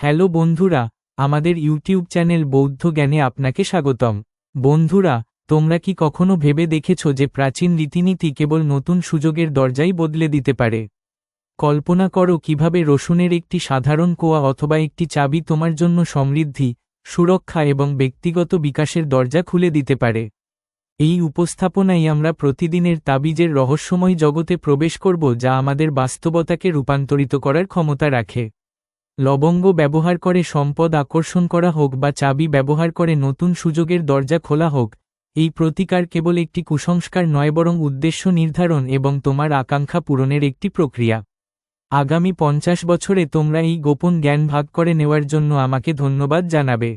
Hello বন্ধুরা, আমাদের YouTube channel বৌদ্ধ জ্ঞানে আপনাকে স্বাগতম। বন্ধুরা, তোমরা কি কখনো ভেবে দেখেছ যে প্রাচীন রীতিনীতি কেবল নতুন সুযোগের দরজাই বদলে দিতে পারে? কল্পনা করো কীভাবে রসুনের একটি সাধারণ কোয়া অথবা একটি চাবি তোমার জন্য সমৃদ্ধি, সুরক্ষা এবং ব্যক্তিগত বিকাশের দরজা খুলে দিতে পারে। এই উপস্থাপনায় আমরা প্রতিদিনের তাবিজের রহস্যময় জগতে প্রবেশ করব যা আমাদের বাস্তবতাকে রূপান্তরিত করার ক্ষমতা রাখে। লবঙ্গ ব্যবহার করে সম্পদ আকর্ষণ করা হোক বা চাবি ব্যবহার করে নতুন সুযোগের দরজা খোলা হোক, এই প্রতিকার কেবল একটি কুসংস্কার নয় বরং উদ্দেশ্য নির্ধারণ এবং তোমার আকাঙ্ক্ষা পূরণের একটি প্রক্রিয়া। আগামী পঞ্চাশ বছরে তোমরা এই গোপন জ্ঞান ভাগ করে নেওয়ার জন্য আমাকে ধন্যবাদ জানাবে।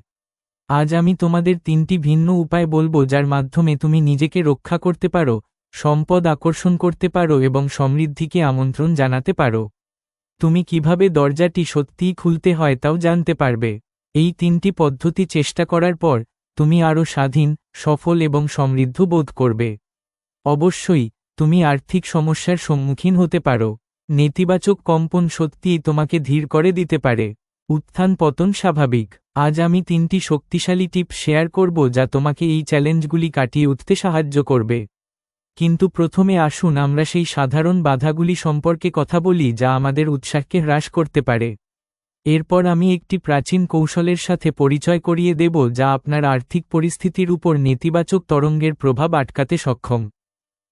আজ আমি তোমাদের তিনটি ভিন্ন উপায় বলব যার মাধ্যমে তুমি নিজেকে রক্ষা করতে পারো, সম্পদ আকর্ষণ করতে পারো এবং সমৃদ্ধিকে আমন্ত্রণ জানাতে পারো। তুমি কীভাবে দরজাটি সত্যিই খুলতে হয় তাও জানতে পারবে। এই তিনটি পদ্ধতি চেষ্টা করার পর, তুমি আরও স্বাধীন, সফল এবং সমৃদ্ধ বোধ করবে। অবশ্যই, তুমি আর্থিক সমস্যার সম্মুখীন হতে পারো। নেতিবাচক কম্পন সত্যিই তোমাকে ধীর করে দিতে পারে। উত্থান পতন স্বাভাবিক। আজ আমি তিনটি শক্তিশালী টিপ শেয়ার করব যা তোমাকে এই চ্যালেঞ্জগুলি কাটিয়ে উঠতে সাহায্য করবে। কিন্তু প্রথমে আসুন আমরা সেই সাধারণ বাধাগুলি সম্পর্কে কথা বলি যা আমাদের উৎসাহকে হ্রাস করতে পারে। এরপর আমি একটি প্রাচীন কৌশলের সাথে পরিচয় করিয়ে দেব যা আপনার আর্থিক পরিস্থিতির উপর নেতিবাচক তরঙ্গের প্রভাব আটকাতে সক্ষম।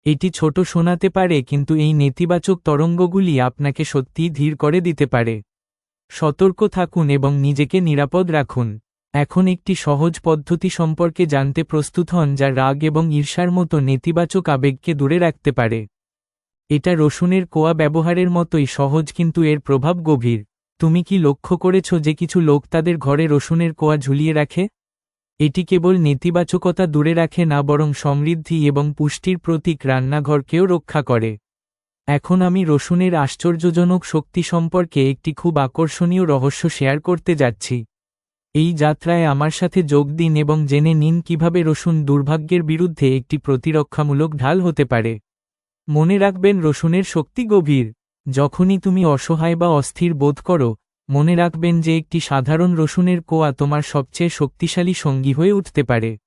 এটি ছোট শোনাতে পারে, কিন্তু এই নেতিবাচক তরঙ্গগুলি আপনাকে সত্যিই ধীর করে দিতে পারে। সতর্ক থাকুন এবং নিজেকে নিরাপদ রাখুন। এখন একটি সহজ পদ্ধতি সম্পর্কে জানতে প্রস্তুত হন যা রাগ এবং ঈর্ষার মতো নেতিবাচক আবেগকে দূরে রাখতে পারে। এটা রসুনের কোয়া ব্যবহারের মতোই সহজ কিন্তু এর প্রভাব গভীর। তুমি কি লক্ষ্য করেছ যে কিছু লোক তাদের ঘরে রসুনের কোয়া ঝুলিয়ে রাখে? এটি কেবল নেতিবাচকতা দূরে রাখে না, বরং সমৃদ্ধি এবং পুষ্টির প্রতীক রান্নাঘরকেও রক্ষা করে। এখন আমি রসুনের আশ্চর্যজনক শক্তি সম্পর্কে একটি খুব আকর্ষণীয় রহস্য শেয়ার করতে যাচ্ছি। এই যাত্রায় আমার সাথে যোগ দিন এবং জেনে নিন কীভাবে রসুন দুর্ভাগ্যের বিরুদ্ধে একটি প্রতিরক্ষামূলক ঢাল হতে পারে। মনে রাখবেন, রসুনের শক্তি গভীর। যখনই তুমি অসহায় বা অস্থির বোধ করো, মনে রাখবেন যে একটি সাধারণ রসুনের কোয়া তোমার সবচেয়ে শক্তিশালী সঙ্গী হয়ে উঠতে পারে।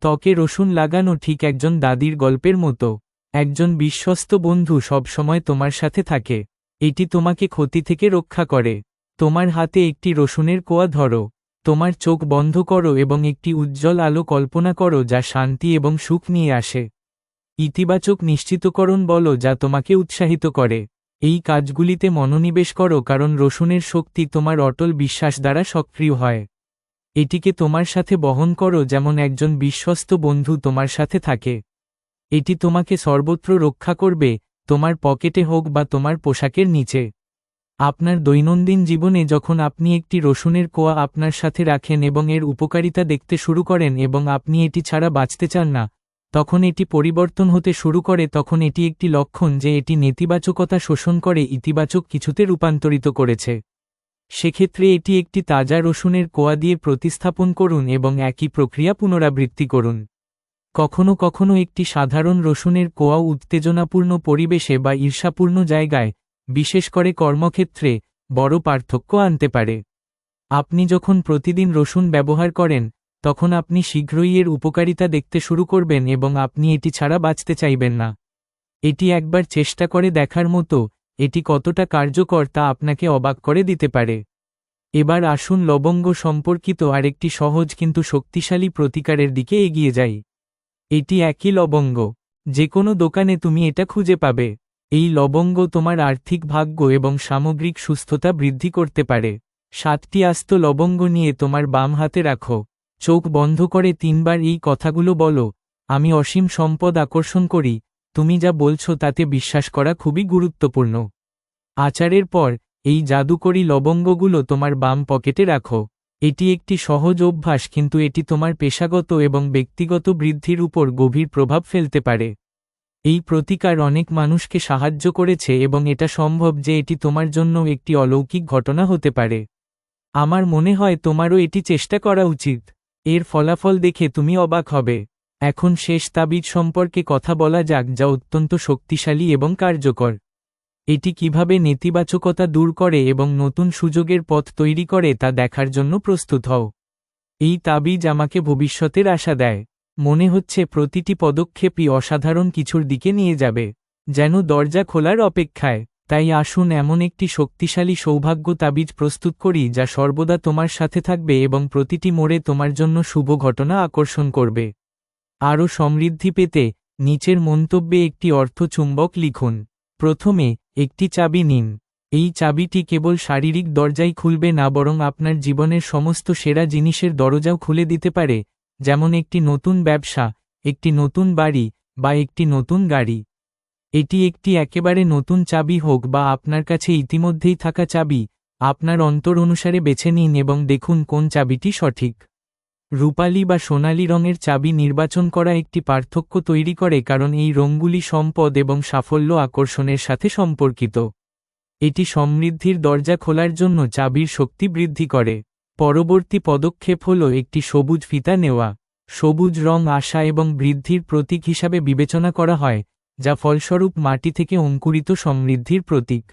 ত্বকে রসুন লাগানো ঠিক একজন দাদির গল্পের মতো। একজন বিশ্বস্ত বন্ধু সবসময় তোমার সাথে থাকে। এটি তোমাকে ক্ষতি থেকে রক্ষা করে। তোমার হাতে একটি রসুনের কোয়া ধরো। তোমার চোখ বন্ধ করো এবং একটি উজ্জ্বল আলো কল্পনা করো যা শান্তি এবং সুখ নিয়ে আসে। ইতিবাচক নিশ্চিতকরণ বলো যা তোমাকে উৎসাহিত করে। এই কাজগুলিতে মনোনিবেশ করো কারণ রসুনের শক্তি তোমার অটল বিশ্বাস দ্বারা সক্রিয় হয়। এটিকে তোমার সাথে বহন করো যেমন একজন বিশ্বস্ত বন্ধু তোমার সাথে থাকে। এটি তোমাকে সর্বত্র রক্ষা করবে, তোমার পকেটে হোক বা তোমার পোশাকের নিচে। আপনার দৈনন্দিন জীবনে যখন আপনি একটি রসুনের কোয়া আপনার সাথে রাখেন এবং এর উপকারিতা দেখতে শুরু করেন এবং আপনি এটি ছাড়া বাঁচতে চান না, তখন এটি পরিবর্তন হতে শুরু করে, তখন এটি একটি লক্ষণ যে এটি নেতিবাচকতা শোষণ করে, ইতিবাচক কিছুতে রূপান্তরিত করেছে। সেক্ষেত্রে এটি একটি তাজা রসুনের কোয়া দিয়ে প্রতিস্থাপন করুন এবং একই প্রক্রিয়া পুনরাবৃত্তি করুন। কখনো কখনো একটি সাধারণ রসুনের কোয়াও উত্তেজনাপূর্ণ পরিবেশে বা ঈর্ষাপূর্ণ জায়গায় বিশেষ করে কর্মক্ষেত্রে বড় পার্থক্য আনতে পারে। আপনি যখন প্রতিদিন রসুন ব্যবহার করেন, তখন আপনি শীঘ্রই এর উপকারিতা দেখতে শুরু করবেন এবং আপনি এটি ছাড়া বাঁচতে চাইবেন না। এটি একবার চেষ্টা করে দেখার মতো এটি কতটা কার্যকর তা আপনাকে অবাক করে দিতে পারে। এবার আসুন লবঙ্গ সম্পর্কিত আরেকটি সহজ কিন্তু শক্তিশালী প্রতিকারের দিকে এগিয়ে যাই। এটি একই লবঙ্গ, যে কোনো দোকানে তুমি এটা খুঁজে পাবে। এই লবঙ্গ তোমার আর্থিক ভাগ্য এবং সামগ্রিক সুস্থতা বৃদ্ধি করতে পারে। সাতটি আস্ত লবঙ্গ নিয়ে তোমার বাম হাতে রাখো। চোখ বন্ধ করে তিনবার এই কথাগুলো বলো, আমি অসীম সম্পদ আকর্ষণ করি, তুমি যা বলছো তাতে বিশ্বাস করা খুবই গুরুত্বপূর্ণ। আচারের পর, এই জাদুকরী লবঙ্গগুলো তোমার বাম পকেটে রাখো। এটি একটি সহজ অভ্যাস কিন্তু এটি তোমার পেশাগত এবং ব্যক্তিগত বৃদ্ধির উপর গভীর প্রভাব ফেলতে পারে। এই প্রতিকার অনেক মানুষকে সাহায্য করেছে এবং এটা সম্ভব যে এটি তোমার জন্য একটি অলৌকিক ঘটনা হতে পারে। আমার মনে হয় তোমারও এটি চেষ্টা করা উচিত। এর ফলাফল দেখে তুমি অবাক হবে। এখন শেষ তাবিজ সম্পর্কে কথা বলা যাক যা অত্যন্ত শক্তিশালী এবং কার্যকর। এটি কীভাবে নেতিবাচকতা দূর করে এবং নতুন সুযোগের পথ তৈরি করে তা দেখার জন্য প্রস্তুত হও। এই তাবিজ আমাকে ভবিষ্যতের আশা দেয়। মনে হচ্ছে প্রতিটি পদক্ষেপই অসাধারণ কিছুর দিকে নিয়ে যাবে, যেন দরজা খোলার অপেক্ষায়। তাই আসুন এমন একটি শক্তিশালী সৌভাগ্য তাবিজ প্রস্তুত করি, যা সর্বদা তোমার সাথে থাকবে এবং প্রতিটি মোড়ে তোমার জন্য শুভ ঘটনা আকর্ষণ করবে। আরও সমৃদ্ধি পেতে নিচের মন্তব্যে একটি অর্থচুম্বক লিখুন। প্রথমে, একটি চাবি নিন। এই চাবিটি কেবল শারীরিক দরজাই খুলবে না, বরং আপনার জীবনের সমস্ত সেরা জিনিসের দরজাও খুলে দিতে পারে যেমন একটি নতুন ব্যবসা, একটি নতুন বাড়ি বা একটি নতুন গাড়ি। এটি একটি একেবারে নতুন চাবি হোক বা আপনার কাছে ইতিমধ্যেই থাকা চাবি, আপনার অন্তর অনুসারে বেছে নিন এবং দেখুন কোন চাবিটি সঠিক। রূপালী বা সোনালী রঙের চাবি নির্বাচন করা একটি পার্থক্য তৈরি করে কারণ এই রঙগুলি সম্পদ এবং সাফল্য আকর্ষণের সাথে সম্পর্কিত। এটি সমৃদ্ধির দরজা খোলার জন্য চাবির শক্তি বৃদ্ধি করে। পরবর্তী পদক্ষেপ হল একটি সবুজ ফিতা নেওয়া। সবুজ রং আশা এবং বৃদ্ধির প্রতীক হিসাবে বিবেচনা করা হয়, যা ফলস্বরূপ মাটি থেকে অঙ্কুরিত সমৃদ্ধির প্রতীক।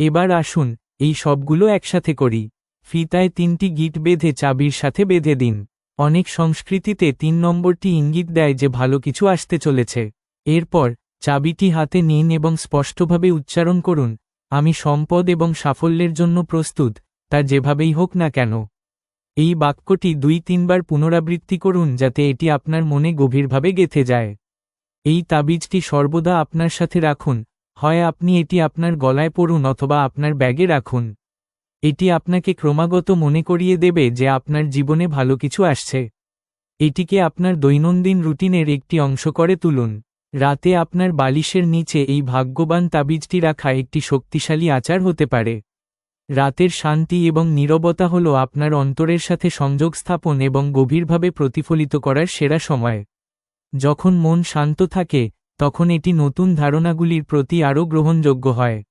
এবার আসুন, এই সবগুলো একসাথে করি। ফিতায় তিনটি গিট বেঁধে চাবির সাথে বেঁধে দিন। অনেক সংস্কৃতিতে তিন নম্বরটি ইঙ্গিত দেয় যে ভালো কিছু আসতে চলেছে। এরপর, চাবিটি হাতে নিন এবং স্পষ্টভাবে উচ্চারণ করুন, আমি সম্পদ এবং সাফল্যের জন্য প্রস্তুত। তা যেভাবেই হোক না কেন। এই বাক্যটি দুই তিনবার পুনরাবৃত্তি করুন যাতে এটি আপনার মনে গভীরভাবে গেথে যায়। এই তাবিজটি সর্বদা আপনার সাথে রাখুন, হয় আপনি এটি আপনার গলায় পড়ুন অথবা আপনার ব্যাগে রাখুন। এটি আপনাকে ক্রমাগত মনে করিয়ে দেবে যে আপনার জীবনে ভালো কিছু আসছে। এটিকে আপনার দৈনন্দিন রুটিনের একটি অংশ করে তুলুন। রাতে আপনার বালিশের নিচে এই ভাগ্যবান তাবিজটি রাখা একটি শক্তিশালী আচার হতে পারে। রাতের শান্তি এবং নীরবতা হল আপনার অন্তরের সাথে সংযোগ স্থাপন এবং গভীরভাবে প্রতিফলিত করার সেরা সময়। যখন মন শান্ত থাকে, তখন এটি নতুন ধারণাগুলির প্রতি আরও গ্রহণযোগ্য হয়।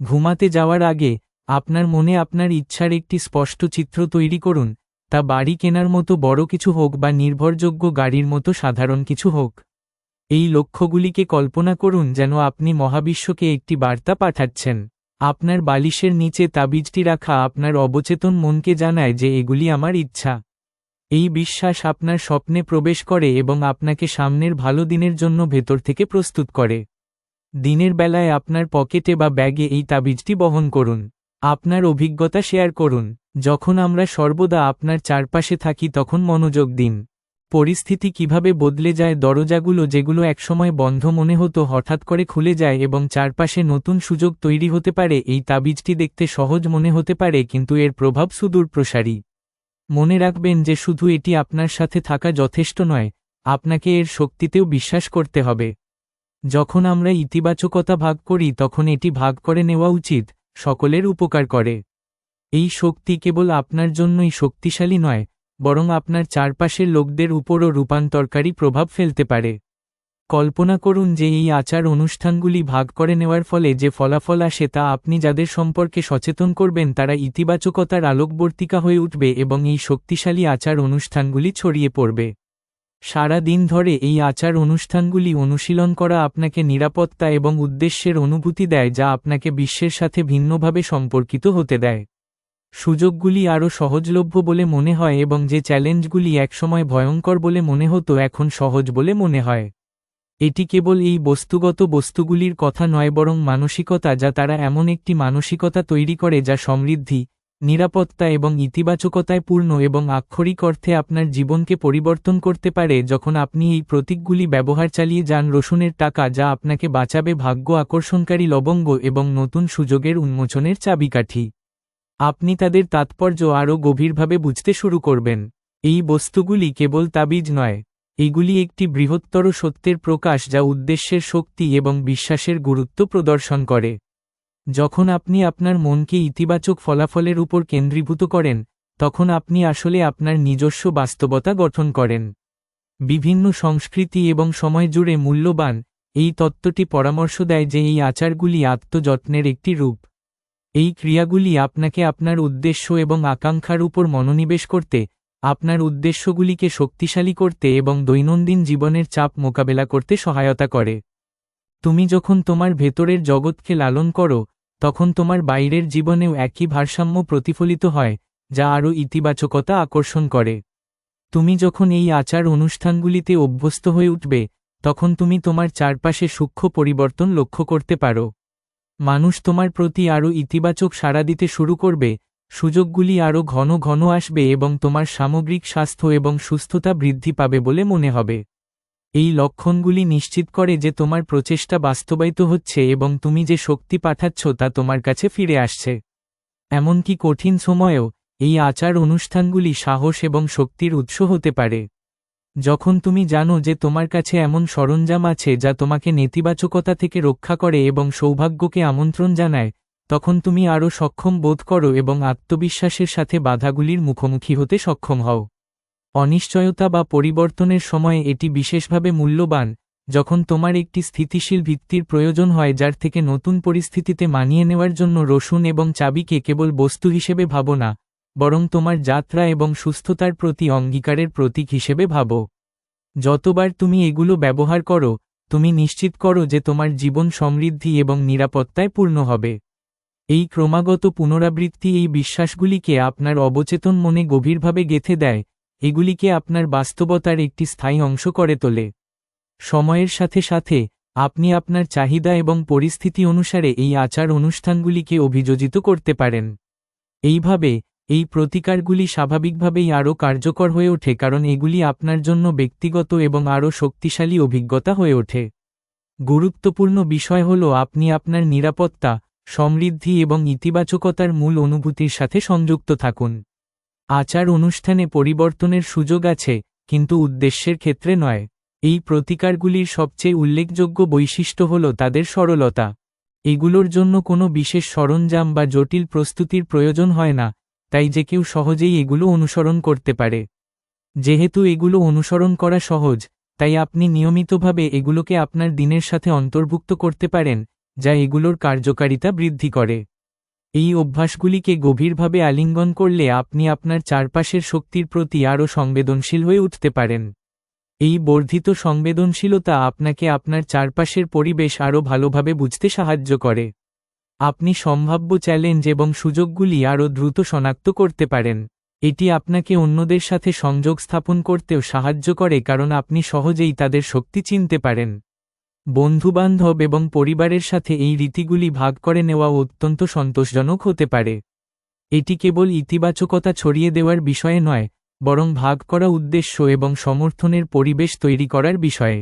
ঘুমাতে যাওয়ার আগে, আপনার মনে আপনার ইচ্ছার একটি স্পষ্ট চিত্র তৈরি করুন, তা বাড়ি কেনার মতো বড় কিছু হোক বা নির্ভরযোগ্য গাড়ির মতো সাধারণ কিছু হোক। এই লক্ষ্যগুলিকে কল্পনা করুন যেন আপনি মহাবিশ্বকে একটি বার্তা পাঠাচ্ছেন। আপনার বালিশের নিচে তাবিজটি রাখা আপনার অবচেতন মনকে জানায় যে এগুলি আমার ইচ্ছা। এই বিশ্বাস আপনার স্বপ্নে প্রবেশ করে এবং আপনাকে সামনের ভালো দিনের জন্য ভেতর থেকে প্রস্তুত করে। দিনের বেলায় আপনার পকেটে বা ব্যাগে এই তাবিজটি বহন করুন। আপনার অভিজ্ঞতা শেয়ার করুন। যখন আমরা সর্বদা আপনার চারপাশে থাকি তখন মনোযোগ দিন। পরিস্থিতি কীভাবে বদলে যায়, দরজাগুলো যেগুলো একসময় বন্ধ মনে হতো, হঠাৎ করে খুলে যায় এবং চারপাশে নতুন সুযোগ তৈরি হতে পারে, এই তাবিজটি দেখতে সহজ মনে হতে পারে, কিন্তু এর প্রভাব সুদূর প্রসারী। মনে রাখবেন যে শুধু এটি আপনার সাথে থাকা যথেষ্ট নয়, আপনাকে এর শক্তিতেও বিশ্বাস করতে হবে। যখন আমরা ইতিবাচকতা ভাগ করি, তখন এটি ভাগ করে নেওয়া উচিত, সকলের উপকার করে। এই শক্তি কেবল আপনার জন্যই শক্তিশালী নয় বরং আপনার চারপাশের লোকদের উপরও রূপান্তরকারী প্রভাব ফেলতে পারে। কল্পনা করুন যে এই আচার অনুষ্ঠানগুলি ভাগ করে নেওয়ার ফলে যে ফলাফল আসে তা আপনি যাদের সম্পর্কে সচেতন করবেন তারা ইতিবাচকতার আলোকবর্তিকা হয়ে উঠবে এবং এই শক্তিশালী আচার অনুষ্ঠানগুলি ছড়িয়ে পড়বে। সারা দিন ধরে এই আচার অনুষ্ঠানগুলি অনুশীলন করা আপনাকে নিরাপত্তা এবং উদ্দেশ্যের অনুভূতি দেয় যা আপনাকে বিশ্বের সাথে ভিন্নভাবে সম্পর্কিত হতে দেয়। সুযোগগুলি আরও সহজলভ্য বলে মনে হয় এবং যে চ্যালেঞ্জগুলি একসময় ভয়ঙ্কর বলে মনে হতো এখন সহজ বলে মনে হয়। এটি কেবল এই বস্তুগত বস্তুগুলির কথা নয় বরং মানসিকতা যা তারা এমন একটি মানসিকতা তৈরি করে যা সমৃদ্ধি, নিরাপত্তা এবং ইতিবাচকতায় পূর্ণ এবং আক্ষরিক অর্থে আপনার জীবনকে পরিবর্তন করতে পারে যখন আপনি এই প্রতীকগুলি ব্যবহার চালিয়ে যান রসুনের টাকা যা আপনাকে বাঁচাবে ভাগ্য আকর্ষণকারী লবঙ্গ এবং নতুন সুযোগের উন্মোচনের চাবিকাঠি। আপনি তাদের তাৎপর্য আরও গভীরভাবে বুঝতে শুরু করবেন। এই বস্তুগুলি কেবল তাবিজ নয়, এগুলি একটি বৃহত্তর সত্যের প্রকাশ যা উদ্দেশ্যের শক্তি এবং বিশ্বাসের গুরুত্ব প্রদর্শন করে। যখন আপনি আপনার মনকে ইতিবাচক ফলাফলের উপর কেন্দ্রীভূত করেন, তখন আপনি আসলে আপনার নিজস্ব বাস্তবতা গঠন করেন। বিভিন্ন সংস্কৃতি এবং সময় জুড়ে মূল্যবান, এই তত্ত্বটি পরামর্শ দেয় যে এই আচারগুলি আত্মযত্নের একটি রূপ। এই ক্রিয়াগুলি আপনাকে আপনার উদ্দেশ্য এবং আকাঙ্ক্ষার উপর মনোনিবেশ করতে, আপনার উদ্দেশ্যগুলিকে শক্তিশালী করতে এবং দৈনন্দিন জীবনের চাপ মোকাবেলা করতে সহায়তা করে। তুমি যখন তোমার ভেতরের জগৎকে লালন করো, তখন তোমার বাইরের জীবনেও একই ভারসাম্য প্রতিফলিত হয়, যা আরও ইতিবাচকতা আকর্ষণ করে। তুমি যখন এই আচার অনুষ্ঠানগুলিতে অভ্যস্ত হয়ে উঠবে, তখন তুমি তোমার চারপাশে সূক্ষ্ম পরিবর্তন লক্ষ্য করতে পারো। মানুষ তোমার প্রতি আরও ইতিবাচক সাড়া দিতে শুরু করবে, সুযোগগুলি আরও ঘন ঘন আসবে এবং তোমার সামগ্রিক স্বাস্থ্য এবং সুস্থতা বৃদ্ধি পাবে বলে মনে হবে। এই লক্ষণগুলি নিশ্চিত করে যে তোমার প্রচেষ্টা বাস্তবায়িত হচ্ছে এবং তুমি যে শক্তি পাঠাচ্ছ তা তোমার কাছে ফিরে আসছে। এমনকি কঠিন সময়েও এই আচার অনুষ্ঠানগুলি সাহস এবং শক্তির উৎস হতে পারে। যখন তুমি জানো যে তোমার কাছে এমন সরঞ্জাম আছে যা তোমাকে নেতিবাচকতা থেকে রক্ষা করে এবং সৌভাগ্যকে আমন্ত্রণ জানায়, তখন তুমি আরও সক্ষম বোধ করো এবং আত্মবিশ্বাসের সাথে বাধাগুলির মুখোমুখি হতে সক্ষম হও। অনিশ্চয়তা বা পরিবর্তনের সময়ে এটি বিশেষভাবে মূল্যবান, যখন তোমার একটি স্থিতিশীল ভিত্তির প্রয়োজন হয় যার থেকে নতুন পরিস্থিতিতে মানিয়ে নেওয়ার জন্য রসুন এবং চাবিকে কেবল বস্তু হিসেবে ভাবো না বরং তোমার যাত্রা এবং সুস্থতার প্রতি অঙ্গীকারের প্রতীক হিসেবে ভাবো। যতবার তুমি এগুলো ব্যবহার করো, তুমি নিশ্চিত করো যে তোমার জীবন সমৃদ্ধি এবং নিরাপত্তায় পূর্ণ হবে। এই ক্রমাগত পুনরাবৃত্তি এই বিশ্বাসগুলিকে আপনার অবচেতন মনে গভীরভাবে গেথে দেয়, এগুলিকে আপনার বাস্তবতার একটি স্থায়ী অংশ করে তোলে। সময়ের সাথে সাথে, আপনি আপনার চাহিদা এবং পরিস্থিতি অনুসারে এই আচার অনুষ্ঠানগুলিকে অভিযোজিত করতে পারেন। এইভাবে এই প্রতিকারগুলি স্বাভাবিকভাবেই আরও কার্যকর হয়ে ওঠে কারণ এগুলি আপনার জন্য ব্যক্তিগত এবং আরও শক্তিশালী অভিজ্ঞতা হয়ে ওঠে। গুরুত্বপূর্ণ বিষয় হল আপনি আপনার নিরাপত্তা, সমৃদ্ধি এবং ইতিবাচকতার মূল অনুভূতির সাথে সংযুক্ত থাকুন। আচার অনুষ্ঠানে পরিবর্তনের সুযোগ আছে, কিন্তু উদ্দেশ্যের ক্ষেত্রে নয়। এই প্রতিকারগুলির সবচেয়ে উল্লেখযোগ্য বৈশিষ্ট্য হল তাদের সরলতা। এগুলোর জন্য কোনো বিশেষ সরঞ্জাম বা জটিল প্রস্তুতির প্রয়োজন হয় না তাই যে কেউ সহজেই এগুলো অনুসরণ করতে পারে। যেহেতু এগুলো অনুসরণ করা সহজ, তাই আপনি নিয়মিতভাবে এগুলোকে আপনার দিনের সাথে অন্তর্ভুক্ত করতে পারেন, যা এগুলোর কার্যকারিতা বৃদ্ধি করে। এই অভ্যাসগুলিকে গভীরভাবে আলিঙ্গন করলে আপনি আপনার চারপাশের শক্তির প্রতি আরও সংবেদনশীল হয়ে উঠতে পারেন। এই বর্ধিত সংবেদনশীলতা আপনাকে আপনার চারপাশের পরিবেশ আরও ভালোভাবে বুঝতে সাহায্য করে। আপনি সম্ভাব্য চ্যালেঞ্জ এবং সুযোগগুলি আরও দ্রুত শনাক্ত করতে পারেন। এটি আপনাকে অন্যদের সাথে সংযোগ স্থাপন করতেও সাহায্য করে কারণ আপনি সহজেই তাদের শক্তি চিনতে পারেন। বন্ধুবান্ধব এবং পরিবারের সাথে এই রীতিগুলি ভাগ করে নেওয়া অত্যন্ত সন্তোষজনক হতে পারে। এটি কেবল ইতিবাচকতা ছড়িয়ে দেওয়ার বিষয়ে নয়, বরং ভাগ করা উদ্দেশ্য এবং সমর্থনের পরিবেশ তৈরি করার বিষয়ে।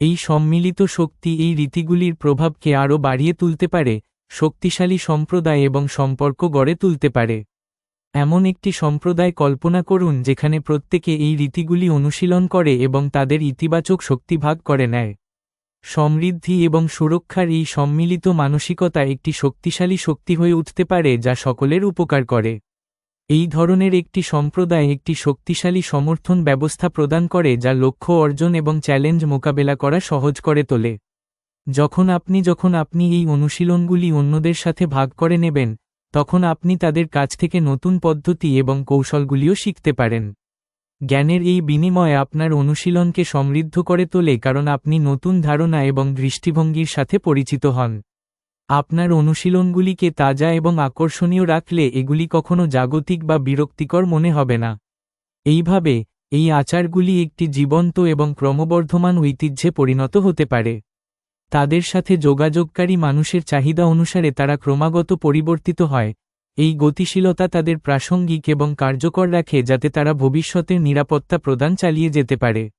এই সম্মিলিত শক্তি এই রীতিগুলির প্রভাবকে আরও বাড়িয়ে তুলতে পারে শক্তিশালী সম্প্রদায় এবং সম্পর্ক গড়ে তুলতে পারে। এমন একটি সম্প্রদায় কল্পনা করুন যেখানে প্রত্যেকে এই রীতিগুলি অনুশীলন করে এবং তাদের ইতিবাচক শক্তি ভাগ করে নেয়। সমৃদ্ধি এবং সুরক্ষার এই সম্মিলিত মানসিকতা একটি শক্তিশালী শক্তি হয়ে উঠতে পারে যা সকলের উপকার করে। এই ধরনের একটি সম্প্রদায় একটি শক্তিশালী সমর্থন ব্যবস্থা প্রদান করে যা লক্ষ্য অর্জন এবং চ্যালেঞ্জ মোকাবেলা করা সহজ করে তোলে। যখন আপনি যখন আপনি এই অনুশীলনগুলি অন্যদের সাথে ভাগ করে নেবেন, তখন আপনি তাদের কাছ থেকে নতুন পদ্ধতি এবং কৌশলগুলিও শিখতে পারেন। জ্ঞানের এই বিনিময় আপনার অনুশীলনকে সমৃদ্ধ করে তোলে কারণ আপনি নতুন ধারণা এবং দৃষ্টিভঙ্গির সাথে পরিচিত হন। আপনার অনুশীলনগুলিকে তাজা এবং আকর্ষণীয় রাখলে এগুলি কখনো জাগতিক বা বিরক্তিকর মনে হবে না। এইভাবে, এই আচারগুলি একটি জীবন্ত এবং ক্রমবর্ধমান ঐতিহ্যে পরিণত হতে পারে। তাদের সাথে যোগাযোগকারী মানুষের চাহিদা অনুসারে তারা ক্রমাগত পরিবর্তিত হয়। এই গতিশীলতা তাদের প্রাসঙ্গিক এবং কার্যকর রাখে যাতে তারা ভবিষ্যতের নিরাপত্তা প্রদান চালিয়ে যেতে পারে।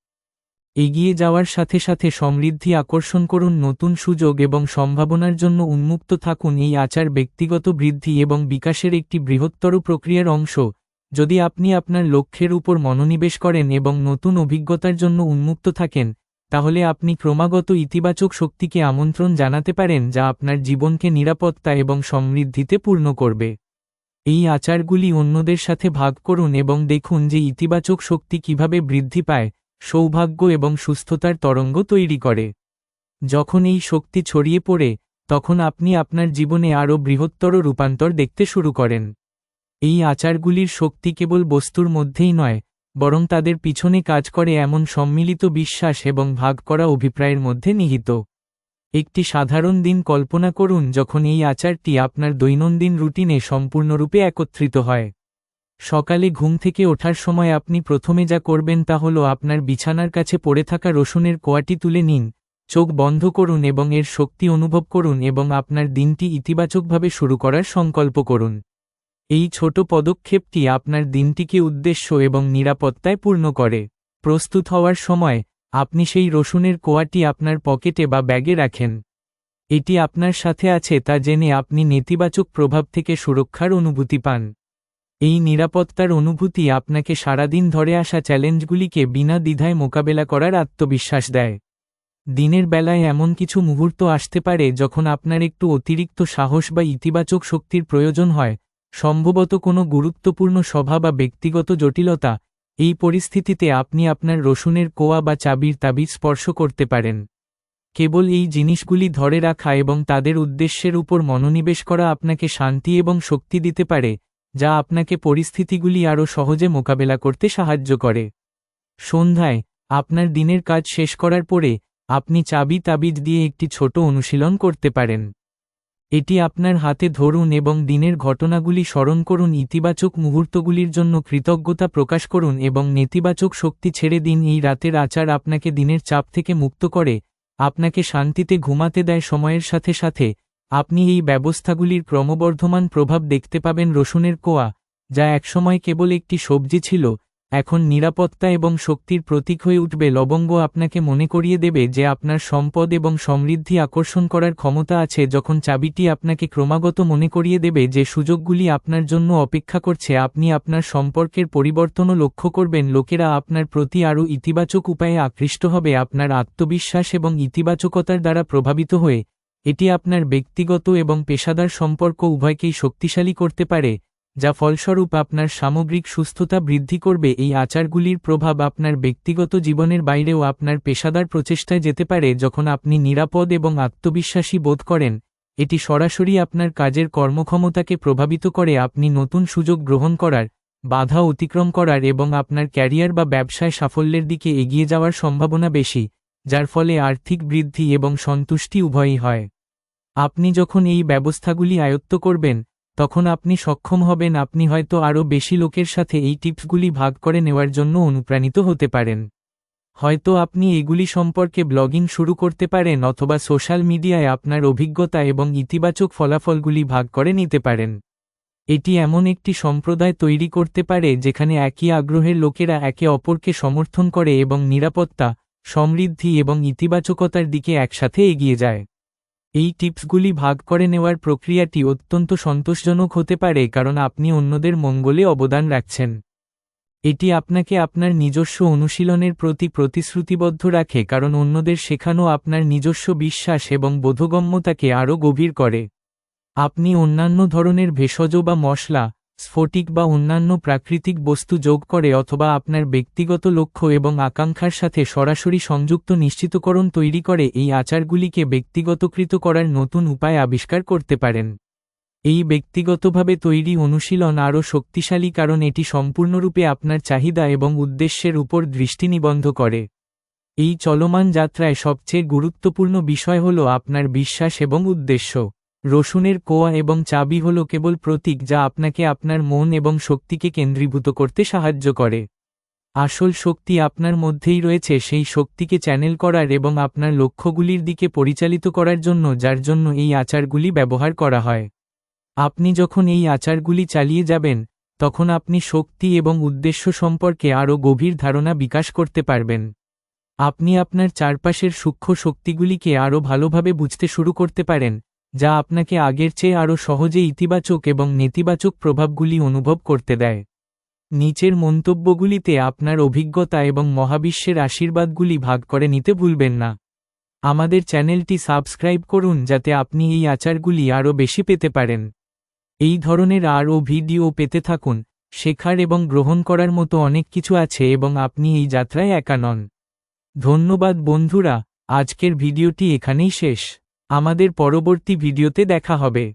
এগিয়ে যাওয়ার সাথে সাথে সমৃদ্ধি আকর্ষণ করুন, নতুন সুযোগ এবং সম্ভাবনার জন্য উন্মুক্ত থাকুন। এই আচার ব্যক্তিগত বৃদ্ধি এবং বিকাশের একটি বৃহত্তর প্রক্রিয়ার অংশ। যদি আপনি আপনার লক্ষ্যের উপর মনোনিবেশ করেন এবং নতুন অভিজ্ঞতার জন্য উন্মুক্ত থাকেন তাহলে আপনি ক্রমাগত ইতিবাচক শক্তিকে আমন্ত্রণ জানাতে পারেন যা আপনার জীবনকে নিরাপত্তা এবং সমৃদ্ধিতে পূর্ণ করবে। এই আচারগুলি অন্যদের সাথে ভাগ করুন এবং দেখুন যে ইতিবাচক শক্তি কীভাবে বৃদ্ধি পায়, সৌভাগ্য এবং সুস্থতার তরঙ্গ তৈরি করে। যখন এই শক্তি ছড়িয়ে পড়ে, তখন আপনি আপনার জীবনে আরও বৃহত্তর রূপান্তর দেখতে শুরু করেন। এই আচারগুলির শক্তি কেবল বস্তুর মধ্যেই নয় বরং তাদের পিছনে কাজ করে এমন সম্মিলিত বিশ্বাস এবং ভাগ করা অভিপ্রায়ের মধ্যে নিহিত। একটি সাধারণ দিন কল্পনা করুন যখন এই আচারটি আপনার দৈনন্দিন রুটিনে সম্পূর্ণরূপে একত্রিত হয়। সকালে ঘুম থেকে ওঠার সময় আপনি প্রথমে যা করবেন তা হল আপনার বিছানার কাছে পড়ে থাকা রসুনের কোয়াটি তুলে নিন, চোখ বন্ধ করুন এবং এর শক্তি অনুভব করুন এবং আপনার দিনটি ইতিবাচকভাবে শুরু করার সংকল্প করুন। এই ছোট পদক্ষেপটি আপনার দিনটিকে উদ্দেশ্য এবং নিরাপত্তায় পূর্ণ করে। প্রস্তুত হওয়ার সময়, আপনি সেই রসুনের কোয়াটি আপনার পকেটে বা ব্যাগে রাখেন। এটি আপনার সাথে আছে তা জেনে আপনি নেতিবাচক প্রভাব থেকে সুরক্ষার অনুভূতি পান। এই নিরাপত্তার অনুভূতি আপনাকে সারাদিন ধরে আসা চ্যালেঞ্জগুলিকে বিনা দ্বিধায় মোকাবেলা করার আত্মবিশ্বাস দেয়। দিনের বেলায় এমন কিছু মুহূর্ত আসতে পারে যখন আপনার একটু অতিরিক্ত সাহস বা ইতিবাচক শক্তির প্রয়োজন হয় সম্ভবত কোনো গুরুত্বপূর্ণ সভা বা ব্যক্তিগত জটিলতা, এই পরিস্থিতিতে আপনি আপনার রসুনের কোয়া বা চাবির তাবিজ স্পর্শ করতে পারেন। কেবল এই জিনিসগুলি ধরে রাখা এবং তাদের উদ্দেশ্যের উপর মনোনিবেশ করা আপনাকে শান্তি এবং শক্তি দিতে পারে, যা আপনাকে পরিস্থিতিগুলি আরও সহজে মোকাবেলা করতে সাহায্য করে। সন্ধ্যায়, আপনার দিনের কাজ শেষ করার পরে, আপনি চাবি তাবিজ দিয়ে একটি ছোট অনুশীলন করতে পারেন। এটি আপনার হাতে ধরুন এবং দিনের ঘটনাগুলি স্মরণ করুন, ইতিবাচক মুহূর্তগুলির জন্য কৃতজ্ঞতা প্রকাশ করুন এবং নেতিবাচক শক্তি ছেড়ে দিন। এই রাতের আচার আপনাকে দিনের চাপ থেকে মুক্ত করে, আপনাকে শান্তিতে ঘুমাতে দেয়। সময়ের সাথে সাথে আপনি এই ব্যবস্থাগুলির ক্রমবর্ধমান প্রভাব দেখতে পাবেন। রসুনের কোয়া, যা একসময় কেবল একটি সবজি ছিল এখন নিরাপত্তা এবং শক্তির প্রতীক হয়ে উঠবে। লবঙ্গ আপনাকে মনে করিয়ে দেবে যে আপনার সম্পদ এবং সমৃদ্ধি আকর্ষণ করার ক্ষমতা আছে যখন চাবিটি আপনাকে ক্রমাগত মনে করিয়ে দেবে যে সুযোগগুলি আপনার জন্য অপেক্ষা করছে। আপনি আপনার সম্পর্কের পরিবর্তনও লক্ষ্য করবেন। লোকেরা আপনার প্রতি আরও ইতিবাচক উপায়ে আকৃষ্ট হবে। আপনার আত্মবিশ্বাস এবং ইতিবাচকতার দ্বারা প্রভাবিত হয়ে, এটি আপনার ব্যক্তিগত এবং পেশাদার সম্পর্ক উভয়কেই শক্তিশালী করতে পারে। যা ফলস্বরূপ আপনার সামগ্রিক সুস্থতা বৃদ্ধি করবে। এই আচারগুলির প্রভাব আপনার ব্যক্তিগত জীবনের বাইরেও আপনার পেশাদার প্রচেষ্টায় যেতে পারে যখন আপনি নিরাপদ এবং আত্মবিশ্বাসী বোধ করেন। এটি সরাসরি আপনার কাজের কর্মক্ষমতাকে প্রভাবিত করে আপনি নতুন সুযোগ গ্রহণ করার, বাধা অতিক্রম করার এবং আপনার ক্যারিয়ার বা ব্যবসায় সাফল্যের দিকে এগিয়ে যাওয়ার সম্ভাবনা বেশি, যার ফলে আর্থিক বৃদ্ধি এবং সন্তুষ্টি উভয়ই হয়। আপনি যখন এই ব্যবস্থাগুলি আয়ত্ত করবেন তখন আপনি সক্ষম হবেন, আপনি হয়তো আরও বেশি লোকের সাথে এই টিপসগুলি ভাগ করে নেওয়ার জন্য অনুপ্রাণিত হতে পারেন। হয়তো আপনি এগুলি সম্পর্কে ব্লগিং শুরু করতে পারেন অথবা সোশ্যাল মিডিয়ায় আপনার অভিজ্ঞতা এবং ইতিবাচক ফলাফলগুলি ভাগ করে নিতে পারেন। এটি এমন একটি সম্প্রদায় তৈরি করতে পারে যেখানে একই আগ্রহের লোকেরা একে অপরকে সমর্থন করে এবং নিরাপত্তা, সমৃদ্ধি এবং ইতিবাচকতার দিকে একসাথে এগিয়ে যায়। এই টিপসগুলি ভাগ করে নেওয়ার প্রক্রিয়াটি অত্যন্ত সন্তোষজনক হতে পারে কারণ আপনি অন্যদের মঙ্গলে অবদান রাখছেন। এটি আপনাকে আপনার নিজস্ব অনুশীলনের প্রতি প্রতিশ্রুতিবদ্ধ রাখে কারণ অন্যদের শেখানো আপনার নিজস্ব বিশ্বাস এবং বোধগম্যতাকে আরও গভীর করে। আপনি অন্যান্য ধরনের ভেষজ বা মশলা স্ফটিক বা অন্যান্য প্রাকৃতিক বস্তু যোগ করে অথবা আপনার ব্যক্তিগত লক্ষ্য এবং আকাঙ্ক্ষার সাথে সরাসরি সংযুক্ত নিশ্চিতকরণ তৈরি করে এই আচারগুলিকে ব্যক্তিগতকৃত করার নতুন উপায় আবিষ্কার করতে পারেন। এই ব্যক্তিগতভাবে তৈরি অনুশীলন আরও শক্তিশালী কারণ এটি সম্পূর্ণরূপে আপনার চাহিদা এবং উদ্দেশ্যের উপর দৃষ্টি নিবন্ধ করে। এই চলমান যাত্রায় সবচেয়ে গুরুত্বপূর্ণ বিষয় হল আপনার বিশ্বাস এবং উদ্দেশ্য। রসুনের কোয়া এবং চাবি হল কেবল প্রতীক যা আপনাকে আপনার মন এবং শক্তিকে কেন্দ্রীভূত করতে সাহায্য করে। আসল শক্তি আপনার মধ্যেই রয়েছে, সেই শক্তিকে চ্যানেল করার এবং আপনার লক্ষ্যগুলির দিকে পরিচালিত করার জন্য, যার জন্য এই আচারগুলি ব্যবহার করা হয়। আপনি যখন এই আচারগুলি চালিয়ে যাবেন, তখন আপনি শক্তি এবং উদ্দেশ্য সম্পর্কে আরও গভীর ধারণা বিকাশ করতে পারবেন। আপনি আপনার চারপাশের সূক্ষ্ম শক্তিগুলিকে আরও ভালোভাবে বুঝতে শুরু করতে পারেন যা আপনাকে আগের চেয়ে আরও সহজে ইতিবাচক এবং নেতিবাচক প্রভাবগুলি অনুভব করতে দেয়। নিচের মন্তব্যগুলিতে আপনার অভিজ্ঞতা এবং মহাবিশ্বের আশীর্বাদগুলি ভাগ করে নিতে ভুলবেন না। আমাদের চ্যানেলটি সাবস্ক্রাইব করুন যাতে আপনি এই আচারগুলি আরও বেশি পেতে পারেন। এই ধরনের আরও ভিডিও পেতে থাকুন, শেখার এবং গ্রহণ করার মতো অনেক কিছু আছে এবং আপনি এই যাত্রায় একা নন। ধন্যবাদ বন্ধুরা, আজকের ভিডিওটি এখানেই শেষ। আমাদের পরবর্তী ভিডিওতে দেখা হবে।